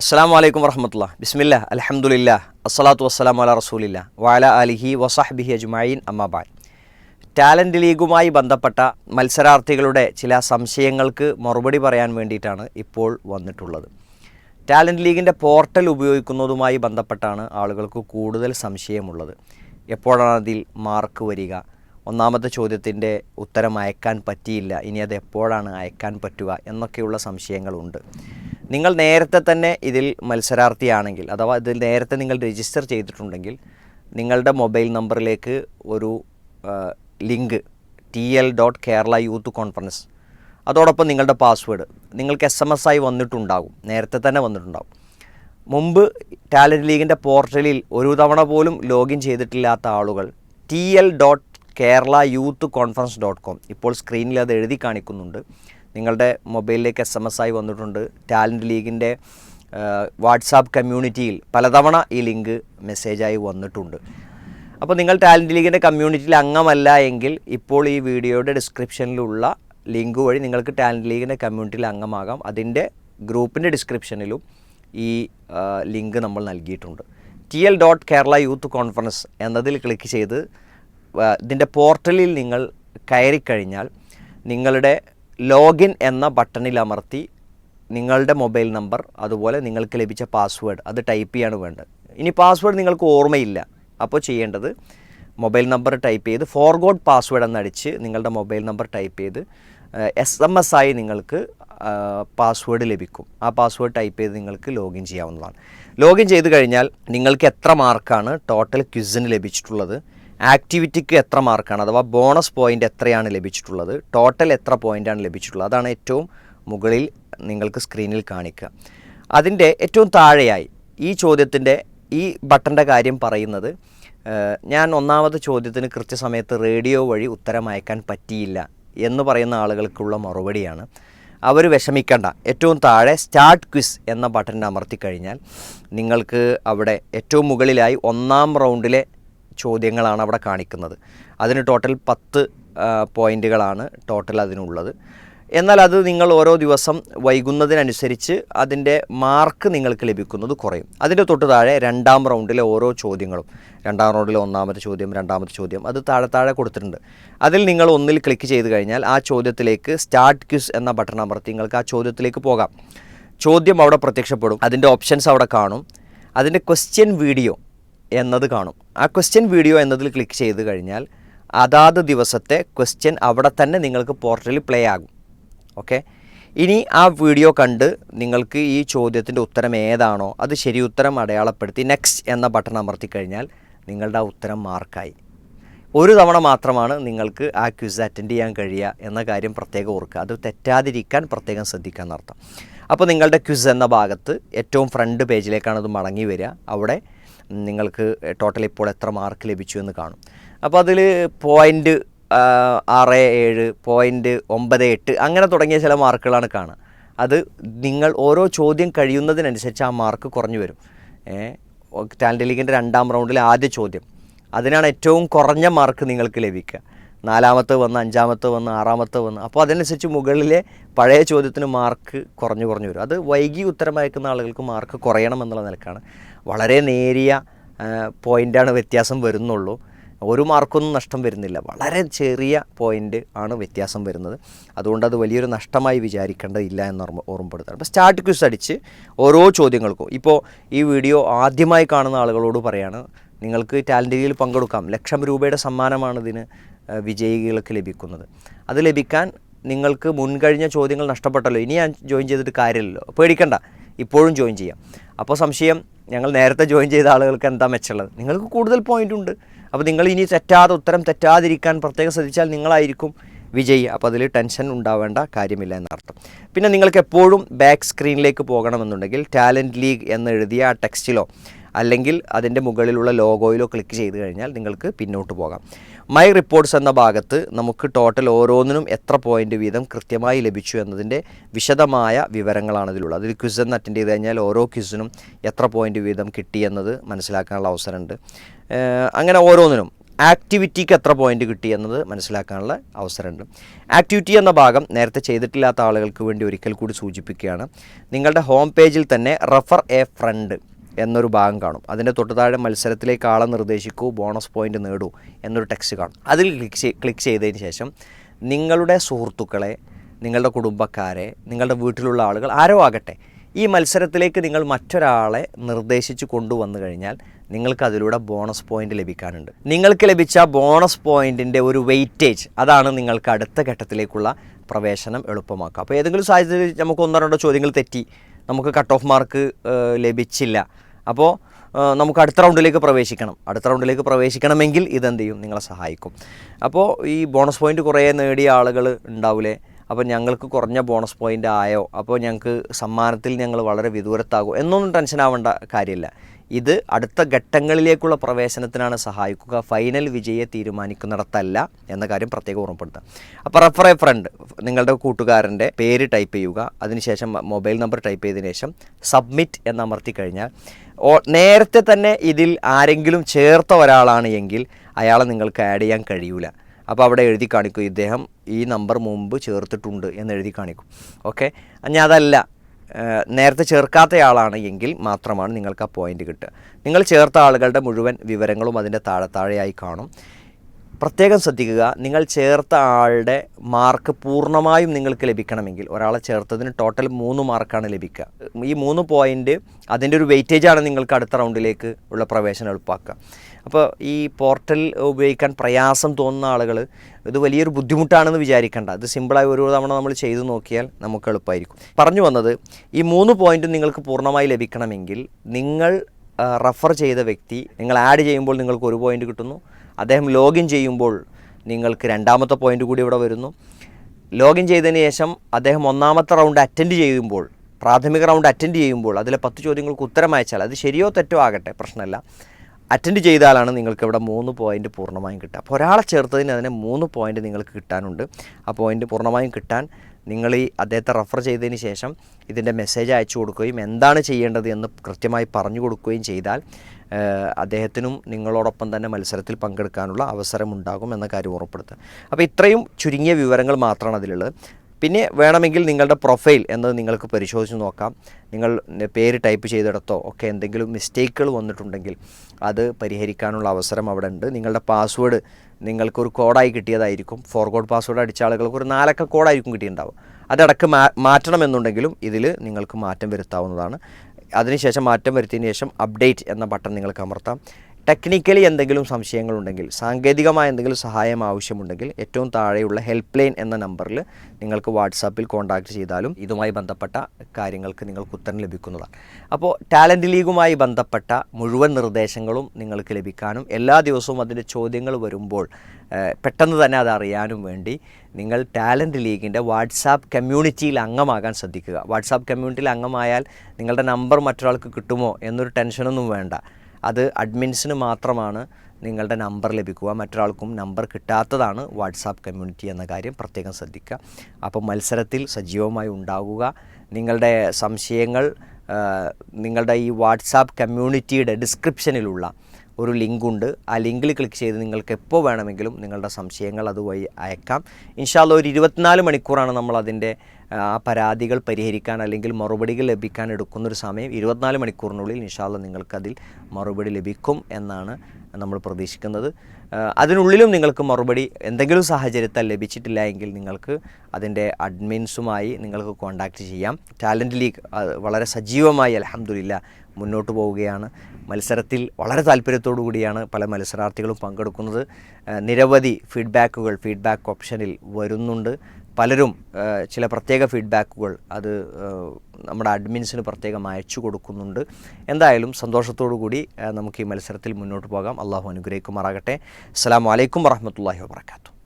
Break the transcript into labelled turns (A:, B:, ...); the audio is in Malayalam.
A: അസ്സാം വലൈക്കും വർഹമത്തുള്ള ബിസ്മില്ല അലഹമുല്ല അസ്സലാത്തു വസ്സലാം അല റസൂലില്ല വാല അലിഹി വസാഹ്ബിഹി അജ്മായിൻ അമ്മാബായ് ടാലന്റ് ലീഗുമായി ബന്ധപ്പെട്ട മത്സരാർത്ഥികളുടെ ചില സംശയങ്ങൾക്ക് മറുപടി പറയാൻ വേണ്ടിയിട്ടാണ് ഇപ്പോൾ വന്നിട്ടുള്ളത്. ടാലന്റ് ലീഗിന്റെ പോർട്ടൽ ഉപയോഗിക്കുന്നതുമായി ബന്ധപ്പെട്ടാണ് ആളുകൾക്ക് കൂടുതൽ സംശയമുള്ളത്. എപ്പോഴാണ് അതിൽ മാർക്ക് വരിക? ഒന്നാമത്തെ ചോദ്യത്തിന്റെ ഉത്തരം അയക്കാൻ പറ്റിയില്ല. ഇനി അത് എപ്പോഴാണ് അയക്കാൻ പറ്റുക എന്നൊക്കെയുള്ള സംശയങ്ങളുണ്ട്. നിങ്ങൾ നേരത്തെ തന്നെ ഇതിൽ മത്സരാർത്ഥിയാണെങ്കിൽ അഥവാ ഇതിൽ നേരത്തെ നിങ്ങൾ രജിസ്റ്റർ ചെയ്തിട്ടുണ്ടെങ്കിൽ നിങ്ങളുടെ മൊബൈൽ നമ്പറിലേക്ക് ഒരു link T L dot Kerala youth conference അതോടൊപ്പം നിങ്ങളുടെ പാസ്വേഡ് നിങ്ങൾക്ക് എസ് എം എസ് ആയി വന്നിട്ടുണ്ടാകും നേരത്തെ തന്നെ വന്നിട്ടുണ്ടാകും. മുമ്പ് ടാലന്റ് ലീഗിന്റെ പോർട്ടലിൽ ഒരു തവണ പോലും ലോഗിൻ ചെയ്തിട്ടില്ലാത്ത ആളുകൾ T L dot Kerala youth conference dot com ഇപ്പോൾ സ്ക്രീനിൽ അത് എഴുതി കാണിക്കുന്നുണ്ട്. നിങ്ങളുടെ മൊബൈലിലേക്ക് എസ് എം എസ് ആയി വന്നിട്ടുണ്ട്. ടാലന്റ് ലീഗിന്റെ വാട്സാപ്പ് കമ്മ്യൂണിറ്റിയിൽ പലതവണ ഈ ലിങ്ക് മെസ്സേജായി വന്നിട്ടുണ്ട്. അപ്പോൾ നിങ്ങൾ ടാലന്റ് ലീഗിന്റെ കമ്മ്യൂണിറ്റിയിൽ അംഗമല്ല എങ്കിൽ ഇപ്പോൾ ഈ വീഡിയോയുടെ ഡിസ്ക്രിപ്ഷനിലുള്ള ലിങ്ക് വഴി നിങ്ങൾക്ക് ടാലന്റ് ലീഗിന്റെ കമ്മ്യൂണിറ്റിയിൽ അംഗമാകാം. അതിന്റെ ഗ്രൂപ്പിന്റെ ഡിസ്ക്രിപ്ഷനിലും ഈ ലിങ്ക് നമ്മൾ നൽകിയിട്ടുണ്ട്. T L dot Kerala youth conference എന്നതിൽ ക്ലിക്ക് ചെയ്ത് ഇതിന്റെ പോർട്ടലിൽ നിങ്ങൾ കയറിക്കഴിഞ്ഞാൽ നിങ്ങളുടെ ലോഗിൻ എന്ന ബട്ടണിൽ അമർത്തി നിങ്ങളുടെ മൊബൈൽ നമ്പർ അതുപോലെ നിങ്ങൾക്ക് ലഭിച്ച പാസ്വേഡ് അത് ടൈപ്പ് ചെയ്യാണ് വേണ്ടത്. ഇനി പാസ്വേഡ് നിങ്ങൾക്ക് ഓർമ്മയില്ല. അപ്പോൾ ചെയ്യേണ്ടത് മൊബൈൽ നമ്പർ ടൈപ്പ് ചെയ്ത് ഫോർഗോഡ് പാസ്വേഡ് എന്നടിച്ച് നിങ്ങളുടെ മൊബൈൽ നമ്പർ ടൈപ്പ് ചെയ്ത് എസ് എം എസ് ആയി നിങ്ങൾക്ക് പാസ്വേഡ് ലഭിക്കും. ആ പാസ്വേഡ് ടൈപ്പ് ചെയ്ത് നിങ്ങൾക്ക് ലോഗിൻ ചെയ്യാവുന്നതാണ്. ലോഗിൻ ചെയ്ത് കഴിഞ്ഞാൽ നിങ്ങൾക്ക് എത്ര മാർക്കാണ് ടോട്ടൽ ക്വിസിന് ലഭിച്ചിട്ടുള്ളത്? ആക്ടിവിറ്റിക്ക് എത്ര മാർക്കാണ്? അഥവാ ബോണസ് പോയിന്റ് എത്രയാണ് ലഭിച്ചിട്ടുള്ളത്? ടോട്ടൽ എത്ര പോയിന്റാണ് ലഭിച്ചിട്ടുള്ളത്? അതാണ് ഏറ്റവും മുകളിൽ നിങ്ങൾക്ക് സ്ക്രീനിൽ കാണിക്കുക. അതിന്റെ ഏറ്റവും താഴെയായി ഈ ചോദ്യത്തിന്റെ ഈ ബട്ടന്റെ കാര്യം പറയുന്നത് ഞാൻ ഒന്നാമത് ചോദ്യത്തിന് കൃത്യസമയത്ത് റേഡിയോ വഴി ഉത്തരം അയക്കാൻ പറ്റിയില്ല എന്ന് പറയുന്ന ആളുകൾക്കുള്ള മറുപടിയാണ്. അവർ വിഷമിക്കേണ്ട. ഏറ്റവും താഴെ സ്റ്റാർട്ട് ക്വിസ് എന്ന ബട്ടൺ അമർത്തി കഴിഞ്ഞാൽ നിങ്ങൾക്ക് അവിടെ ഏറ്റവും മുകളിലായി ഒന്നാം റൗണ്ടിലെ ചോദ്യങ്ങളാണ് അവിടെ കാണിക്കുന്നത്. അതിന് ടോട്ടൽ പത്ത് പോയിന്റുകളാണ് ടോട്ടൽ അതിനുള്ളത്. എന്നാൽ അത് നിങ്ങൾ ഓരോ ദിവസം വൈകുന്നതിനനുസരിച്ച് അതിന്റെ മാർക്ക് നിങ്ങൾക്ക് ലഭിക്കുന്നത് കുറയും. അതിന്റെ തൊട്ട് താഴെ രണ്ടാം റൗണ്ടിലെ ഓരോ ചോദ്യങ്ങളും രണ്ടാം റൗണ്ടിലെ ഒന്നാമത്തെ ചോദ്യം രണ്ടാമത്തെ ചോദ്യം അത് താഴെ താഴെ കൊടുത്തിട്ടുണ്ട്. അതിൽ നിങ്ങൾ ഒന്നിൽ ക്ലിക്ക് ചെയ്ത് കഴിഞ്ഞാൽ ആ ചോദ്യത്തിലേക്ക് സ്റ്റാർട്ട് ക്യൂസ് എന്ന ബട്ടൺ അമർത്തി നിങ്ങൾക്ക് ആ ചോദ്യത്തിലേക്ക് പോകാം. ചോദ്യം അവിടെ പ്രത്യക്ഷപ്പെടും അതിന്റെ ഓപ്ഷൻസ് അവിടെ കാണും. അതിന്റെ ക്വസ്റ്റ്യൻ വീഡിയോ എന്നത് കാണും. ആ ക്വസ്റ്റ്യൻ വീഡിയോ എന്നതിൽ ക്ലിക്ക് ചെയ്ത് കഴിഞ്ഞാൽ അതാത് ദിവസത്തെ ക്വസ്റ്റ്യൻ അവിടെ തന്നെ നിങ്ങൾക്ക് പോർട്ടലിൽ പ്ലേ ആകും. ഓക്കെ ഇനി ആ വീഡിയോ കണ്ട് നിങ്ങൾക്ക് ഈ ചോദ്യത്തിന്റെ ഉത്തരം ഏതാണോ അത് ശരി ഉത്തരം അടയാളപ്പെടുത്തി നെക്സ്റ്റ് എന്ന ബട്ടൺ അമർത്തി കഴിഞ്ഞാൽ നിങ്ങളുടെ ഉത്തരം മാർക്കായി ഒരു തവണ മാത്രമാണ് നിങ്ങൾക്ക് ആ ക്വിസ് അറ്റൻഡ് ചെയ്യാൻ കഴിയുക എന്ന കാര്യം പ്രത്യേകം ഓർക്കുക. അത് തെറ്റാതിരിക്കാൻ പ്രത്യേകം ശ്രദ്ധിക്കുക എന്നർത്ഥം. അപ്പോൾ നിങ്ങളുടെ ക്വിസ് എന്ന ഭാഗത്ത് ഏറ്റവും ഫ്രണ്ട് പേജിലേക്കാണ് അത് മടങ്ങി വരിക. അവിടെ നിങ്ങൾക്ക് ടോട്ടൽ ഇപ്പോൾ എത്ര മാർക്ക് ലഭിച്ചു എന്ന് കാണും. അപ്പോൾ അതിൽ പോയിന്റ് ആറ് ഏഴ് പോയിന്റ് ഒമ്പത് എട്ട് അങ്ങനെ തുടങ്ങിയ ചില മാർക്കുകളാണ് കാണുക. അത് നിങ്ങൾ ഓരോ ചോദ്യം കഴിയുന്നതിനനുസരിച്ച് ആ മാർക്ക് കുറഞ്ഞു വരും. ടാലന്റ് ലീഗിന്റെ രണ്ടാം റൗണ്ടിലെ ആദ്യ ചോദ്യം. അതിനാണ് ഏറ്റവും കുറഞ്ഞ മാർക്ക് നിങ്ങൾക്ക് ലഭിക്കുക. നാലാമത്തെ വന്ന് അഞ്ചാമത്തെ വന്ന് ആറാമത്തെ വന്ന്. അപ്പോൾ അതനുസരിച്ച് മുകളിലെ പഴയ ചോദ്യത്തിന് മാർക്ക് കുറഞ്ഞു കുറഞ്ഞു വരും. അത് വൈകി ഉത്തരം അയക്കുന്ന ആളുകൾക്ക് മാർക്ക് കുറയണം എന്നുള്ള നിലക്കാണ്. വളരെ നേരിയ പോയിന്റാണ് വ്യത്യാസം വരുന്നുള്ളൂ. ഒരു മാർക്കൊന്നും നഷ്ടം വരുന്നില്ല. വളരെ ചെറിയ പോയിന്റ് ആണ് വ്യത്യാസം വരുന്നത്. അതുകൊണ്ട് അത് വലിയൊരു നഷ്ടമായി വിചാരിക്കേണ്ടതില്ല എന്ന് ഓർമ്മ ഓർമ്മപ്പെടുത്താണ് അപ്പോൾ സ്റ്റാർട്ട് ക്യൂസ് അടിച്ച് ഓരോ ചോദ്യങ്ങൾക്കും. ഇപ്പോൾ ഈ വീഡിയോ ആദ്യമായി കാണുന്ന ആളുകളോട് പറയാണ് നിങ്ങൾക്ക് ടാലന്റ് ലീഗിൽ പങ്കെടുക്കാം. ലക്ഷം രൂപയുടെ സമ്മാനമാണ് ഇതിന് വിജയികൾക്ക് ലഭിക്കുന്നത്. അത് ലഭിക്കാൻ നിങ്ങൾക്ക് മുൻകഴിഞ്ഞ ചോദ്യങ്ങൾ നഷ്ടപ്പെട്ടല്ലോ. ഇനി ഞാൻ ജോയിൻ ചെയ്തിട്ട് കാര്യമില്ലല്ലോ. പേടിക്കണ്ട. ഇപ്പോഴും ജോയിൻ ചെയ്യാം. അപ്പോൾ സംശയം ഞങ്ങൾ നേരത്തെ ജോയിൻ ചെയ്ത ആളുകൾക്ക് എന്താ മെച്ചമുള്ളത്? നിങ്ങൾക്ക് കൂടുതൽ പോയിന്റ് ഉണ്ട്. അപ്പോൾ നിങ്ങൾ ഇനി തെറ്റാതെ ഉത്തരം തെറ്റാതിരിക്കാൻ പ്രത്യേകം ശ്രദ്ധിച്ചാൽ നിങ്ങളായിരിക്കും വിജയി. അപ്പോൾ അതിൽ ടെൻഷൻ ഉണ്ടാവേണ്ട കാര്യമില്ല എന്നർത്ഥം. പിന്നെ നിങ്ങൾക്ക് എപ്പോഴും ബാക്ക് സ്ക്രീനിലേക്ക് പോകണമെന്നുണ്ടെങ്കിൽ ടാലന്റ് ലീഗ് എന്ന് എഴുതിയ ആ ടെക്സ്റ്റിലോ അല്ലെങ്കിൽ അതിന്റെ മുകളിലുള്ള ലോഗോയിലോ ക്ലിക്ക് ചെയ്ത് കഴിഞ്ഞാൽ നിങ്ങൾക്ക് പിന്നോട്ട് പോകാം. മൈ റിപ്പോർട്ട്സ് എന്ന ഭാഗത്ത് നമുക്ക് ടോട്ടൽ ഓരോന്നിനും എത്ര പോയിന്റ് വീതം കൃത്യമായി ലഭിച്ചു എന്നതിന്റെ വിശദമായ വിവരങ്ങളാണ് ഇതിലുള്ളത്. അതിൽ ക്വിസ് എന്ന് അറ്റൻഡ് ചെയ്ത് കഴിഞ്ഞാൽ ഓരോ ക്വിസിനും എത്ര പോയിന്റ് വീതം കിട്ടിയെന്നത് മനസ്സിലാക്കാനുള്ള അവസരമുണ്ട്. അങ്ങനെ ഓരോന്നിനും ആക്ടിവിറ്റിക്ക് എത്ര പോയിന്റ് കിട്ടി എന്നത് മനസ്സിലാക്കാനുള്ള അവസരമുണ്ട്. ആക്ടിവിറ്റി എന്ന ഭാഗം നേരത്തെ ചെയ്തിട്ടില്ലാത്ത ആളുകൾക്ക് വേണ്ടി ഒരിക്കൽ കൂടി സൂചിപ്പിക്കുകയാണ്. നിങ്ങളുടെ ഹോം പേജിൽ തന്നെ റെഫർ എ ഫ്രണ്ട് എന്നൊരു ഭാഗം കാണും. അതിന്റെ തൊട്ട് താഴെ മത്സരത്തിലേക്ക് ആളെ നിർദ്ദേശിക്കൂ ബോണസ് പോയിന്റ് നേടൂ എന്നൊരു ടെക്സ്റ്റ് കാണും. അതിൽ ക്ലിക്ക് ക്ലിക്ക് ചെയ്തതിന് ശേഷം നിങ്ങളുടെ സുഹൃത്തുക്കളെ നിങ്ങളുടെ കുടുംബക്കാരെ നിങ്ങളുടെ വീട്ടിലുള്ള ആളുകൾ ആരോ ആകട്ടെ ഈ മത്സരത്തിലേക്ക് നിങ്ങൾ മറ്റൊരാളെ നിർദ്ദേശിച്ച് കൊണ്ടുവന്നു കഴിഞ്ഞാൽ നിങ്ങൾക്ക് അതിലൂടെ ബോണസ് പോയിന്റ് ലഭിക്കാനുണ്ട്. നിങ്ങൾക്ക് ലഭിച്ച ബോണസ് പോയിന്റിന്റെ ഒരു വെയിറ്റേജ് അതാണ് നിങ്ങൾക്ക് അടുത്ത ഘട്ടത്തിലേക്കുള്ള പ്രവേശനം എളുപ്പമാക്കുക. അപ്പോൾ ഏതെങ്കിലും സാഹചര്യത്തിൽ നമുക്ക് ഒന്നോ രണ്ടോ ചോദ്യങ്ങൾ തെറ്റി നമുക്ക് കട്ട് ഓഫ് മാർക്ക് ലഭിച്ചില്ല. അപ്പോൾ നമുക്ക് അടുത്ത റൗണ്ടിലേക്ക് പ്രവേശിക്കണം. അടുത്ത റൗണ്ടിലേക്ക് പ്രവേശിക്കണമെങ്കിൽ ഇതെന്ത് ചെയ്യും നിങ്ങളെ സഹായിക്കും. അപ്പോൾ ഈ ബോണസ് പോയിന്റ് കുറേ നേടിയ ആളുകൾ ഉണ്ടാവില്ലേ അപ്പോൾ ഞങ്ങൾക്ക് കുറഞ്ഞ ബോണസ് പോയിന്റ് ആയോ? അപ്പോൾ ഞങ്ങൾക്ക് സമ്മാനത്തിൽ ഞങ്ങൾ വളരെ വിദൂരത്താകും. എന്നൊന്നും ടെൻഷൻ ആവേണ്ട കാര്യമില്ല. ഇത് അടുത്ത ഘട്ടങ്ങളിലേക്കുള്ള പ്രവേശനത്തിനാണ് സഹായിക്കുക. ഫൈനൽ വിജയെ തീരുമാനിക്കുന്നിടത്തല്ല എന്ന കാര്യം പ്രത്യേകം ഓർമ്മപ്പെടുത്തുക അപ്പോൾ റെഫർ എ ഫ്രണ്ട് നിങ്ങളുടെ കൂട്ടുകാരന്റെ പേര് ടൈപ്പ് ചെയ്യുക. അതിനുശേഷം മൊബൈൽ നമ്പർ ടൈപ്പ് ചെയ്തതിനു ശേഷം സബ്മിറ്റ് എന്നമർത്തി കഴിഞ്ഞാൽ നേരത്തെ തന്നെ ഇതിൽ ആരെങ്കിലും ചേർത്ത ഒരാളാണ് എങ്കിൽ അയാളെ നിങ്ങൾക്ക് ആഡ് ചെയ്യാൻ കഴിയൂല. അപ്പോൾ അവിടെ എഴുതി കാണിക്കും ഇദ്ദേഹം ഈ നമ്പർ മുമ്പ് ചേർത്തിട്ടുണ്ട് എന്ന് എഴുതി കാണിക്കും. ഓക്കെ ഞാൻ അതല്ല. നേരത്തെ ചേർക്കാത്തയാളാണ് എങ്കിൽ മാത്രമാണ് നിങ്ങൾക്ക് ആ പോയിന്റ് കിട്ടുക. നിങ്ങൾ ചേർത്ത ആളുകളുടെ മുഴുവൻ വിവരങ്ങളും അതിന്റെ താഴെ താഴെയായി കാണും. പ്രത്യേകം ശ്രദ്ധിക്കുക നിങ്ങൾ ചേർത്ത ആളുടെ മാർക്ക് പൂർണമായും നിങ്ങൾക്ക് ലഭിക്കണമെങ്കിൽ ഒരാളെ ചേർത്തതിന് ടോട്ടൽ മൂന്ന് മാർക്കാണ് ലഭിക്കുക. ഈ മൂന്ന് പോയിന്റ് അതിന്റെ ഒരു വെയിറ്റേജാണ് നിങ്ങൾക്ക് അടുത്ത റൗണ്ടിലേക്ക് ഉള്ള പ്രവേശനം എളുപ്പമാക്കുക അപ്പോൾ ഈ പോർട്ടൽ ഉപയോഗിക്കാൻ പ്രയാസം തോന്നുന്ന ആളുകൾ ഇത് വലിയൊരു ബുദ്ധിമുട്ടാണെന്ന് വിചാരിക്കേണ്ട. ഇത് സിമ്പിളായി ഒരു തവണ നമ്മൾ ചെയ്തു നോക്കിയാൽ നമുക്ക് എളുപ്പമായിരിക്കും. പറഞ്ഞു വന്നത് ഈ മൂന്ന് പോയിന്റും നിങ്ങൾക്ക് പൂർണമായി ലഭിക്കണമെങ്കിൽ നിങ്ങൾ റഫർ ചെയ്ത വ്യക്തി നിങ്ങൾ ആഡ് ചെയ്യുമ്പോൾ നിങ്ങൾക്ക് ഒരു പോയിന്റ് കിട്ടുന്നു അദ്ദേഹം ലോഗിൻ ചെയ്യുമ്പോൾ നിങ്ങൾക്ക് രണ്ടാമത്തെ പോയിന്റ് കൂടി ഇവിടെ വരുന്നു. ലോഗിൻ ചെയ്തതിന് ശേഷം അദ്ദേഹം ഒന്നാമത്തെ റൗണ്ട് അറ്റൻഡ് ചെയ്യുമ്പോൾ പ്രാഥമിക റൗണ്ട് അറ്റൻഡ് ചെയ്യുമ്പോൾ അതിലെ പത്ത് ചോദ്യങ്ങൾക്ക് ഉത്തരം അയച്ചാൽ അത് ശരിയോ തെറ്റോ ആകട്ടെ പ്രശ്നമല്ല. അറ്റൻഡ് ചെയ്താലാണ് നിങ്ങൾക്ക് ഇവിടെ മൂന്ന് പോയിന്റ് പൂർണമായും കിട്ടുക. അപ്പോൾ ഒരാളെ ചേർത്തതിന് അതിനെ മൂന്ന് പോയിന്റ് നിങ്ങൾക്ക് കിട്ടാനുണ്ട്. ആ പോയിന്റ് പൂർണമായും കിട്ടാൻ നിങ്ങൾ ഈ അദ്ദേഹത്തെ റെഫർ ചെയ്തതിന് ശേഷം ഇതിന്റെ മെസ്സേജ് അയച്ചു കൊടുക്കുകയും എന്താണ് ചെയ്യേണ്ടത് എന്ന് കൃത്യമായി പറഞ്ഞു കൊടുക്കുകയും ചെയ്താൽ അദ്ദേഹത്തിനും നിങ്ങളോടൊപ്പം തന്നെ മത്സരത്തിൽ പങ്കെടുക്കാനുള്ള അവസരമുണ്ടാകും എന്ന കാര്യം ഉറപ്പെടുത്തുക അപ്പോൾ ഇത്രയും ചുരുങ്ങിയ വിവരങ്ങൾ മാത്രമാണ് അതിലുള്ളത്. പിന്നെ വേണമെങ്കിൽ നിങ്ങളുടെ പ്രൊഫൈൽ എന്നത് നിങ്ങൾക്ക് പരിശോധിച്ച് നോക്കാം. നിങ്ങൾ പേര് ടൈപ്പ് ചെയ്തിടത്തോ ഒക്കെ എന്തെങ്കിലും മിസ്റ്റേക്കുകൾ വന്നിട്ടുണ്ടെങ്കിൽ അത് പരിഹരിക്കാനുള്ള അവസരം അവിടെ ഉണ്ട്. നിങ്ങളുടെ പാസ്വേഡ് നിങ്ങൾക്കൊരു കോഡായി കിട്ടിയതായിരിക്കും. ഫോർഗോഡ് പാസ്വേഡ് അടിച്ച ആളുകൾക്ക് ഒരു നാലക്ക കോഡായിരിക്കും കിട്ടിയിട്ടുണ്ടാവും അതടക്ക് മാ മാറ്റണമെന്നുണ്ടെങ്കിലും ഇതിൽ നിങ്ങൾക്ക് മാറ്റം വരുത്താവുന്നതാണ്. അതിനുശേഷം മാറ്റം വരുത്തിയതിന് ശേഷം അപ്ഡേറ്റ് എന്ന ബട്ടൺ നിങ്ങൾക്ക് അമർത്താം. ടെക്നിക്കലി എന്തെങ്കിലും സംശയങ്ങളുണ്ടെങ്കിൽ സാങ്കേതികമായ എന്തെങ്കിലും സഹായം ആവശ്യമുണ്ടെങ്കിൽ ഏറ്റവും താഴെയുള്ള ഹെൽപ്പ് ലൈൻ എന്ന നമ്പറിൽ നിങ്ങൾക്ക് വാട്സാപ്പിൽ കോൺടാക്റ്റ് ചെയ്താലും ഇതുമായി ബന്ധപ്പെട്ട കാര്യങ്ങൾക്ക് നിങ്ങൾക്ക് ഉത്തരം ലഭിക്കുന്നതാണ്. അപ്പോൾ ടാലന്റ് ലീഗുമായി ബന്ധപ്പെട്ട മുഴുവൻ നിർദ്ദേശങ്ങളും നിങ്ങൾക്ക് ലഭിക്കാനും എല്ലാ ദിവസവും അതിന്റെ ചോദ്യങ്ങൾ വരുമ്പോൾ പെട്ടെന്ന് തന്നെ അത് അറിയാനും വേണ്ടി നിങ്ങൾ ടാലന്റ് ലീഗിന്റെ വാട്സാപ്പ് കമ്മ്യൂണിറ്റിയിൽ അംഗമാകാൻ ശ്രദ്ധിക്കുക. വാട്സാപ്പ് കമ്മ്യൂണിറ്റിയിൽ അംഗമായാൽ നിങ്ങളുടെ നമ്പർ മറ്റൊരാൾക്ക് കിട്ടുമോ എന്നൊരു ടെൻഷനൊന്നും വേണ്ട. അത് അഡ്മിൻസിന് മാത്രമാണ് നിങ്ങളുടെ നമ്പർ ലഭിക്കുക. മറ്റൊരാൾക്കും നമ്പർ കിട്ടാത്തതാണ് വാട്സാപ്പ് കമ്മ്യൂണിറ്റി എന്ന കാര്യം പ്രത്യേകം ശ്രദ്ധിക്കുക. അപ്പോൾ മത്സരത്തിൽ സജീവമായി ഉണ്ടാകുക നിങ്ങളുടെ സംശയങ്ങൾ നിങ്ങളുടെ ഈ വാട്സാപ്പ് കമ്മ്യൂണിറ്റിയുടെ ഡിസ്ക്രിപ്ഷനിലുള്ള ഒരു ലിങ്ക് ഉണ്ട് ആ ലിങ്കിൽ ക്ലിക്ക് ചെയ്ത് നിങ്ങൾക്ക് എപ്പോൾ വേണമെങ്കിലും നിങ്ങളുടെ സംശയങ്ങൾ അതുവഴി അയക്കാം. ഇൻഷാല്ല ഒരു ഇരുപത്തിനാല് മണിക്കൂറാണ് നമ്മൾ അതിന്റെ ആ പരാതികൾ പരിഹരിക്കാൻ അല്ലെങ്കിൽ മറുപടികൾ ലഭിക്കാൻ എടുക്കുന്നൊരു സമയം. ഇരുപത്തിനാല് മണിക്കൂറിനുള്ളിൽ ഇൻഷാല്ല നിങ്ങൾക്കതിൽ മറുപടി ലഭിക്കും എന്നാണ് നമ്മൾ പ്രതീക്ഷിക്കുന്നത്. അതിനുള്ളിലും നിങ്ങൾക്ക് മറുപടി എന്തെങ്കിലും സാഹചര്യത്താൽ ലഭിച്ചിട്ടില്ല എങ്കിൽ നിങ്ങൾക്ക് അതിന്റെ അഡ്മിൻസുമായി നിങ്ങൾക്ക് കോൺടാക്റ്റ് ചെയ്യാം. ടാലന്റ് ലീഗ് വളരെ സജീവമായി അലഹമുല്ല മുന്നോട്ട് പോവുകയാണ്. മത്സരത്തിൽ വളരെ താല്പര്യത്തോടു കൂടിയാണ് പല മത്സരാർത്ഥികളും പങ്കെടുക്കുന്നത്. നിരവധി ഫീഡ്ബാക്കുകൾ ഫീഡ്ബാക്ക് ഓപ്ഷനിൽ വരുന്നുണ്ട്. പലരും ചില പ്രത്യേക ഫീഡ്ബാക്കുകൾ അത് നമ്മുടെ അഡ്മിൻസിന് പ്രത്യേകം അയച്ചു കൊടുക്കുന്നുണ്ട്. എന്തായാലും സന്തോഷത്തോടു കൂടി നമുക്ക് ഈ മത്സരത്തിൽ മുന്നോട്ട് പോകാം. അള്ളാഹു അനുഗ്രഹിക്കുമാറാകട്ടെ. അസ്സാം വലൈക്കും വറഹമത്തല്ലാഹി വാബർക്കാത്തു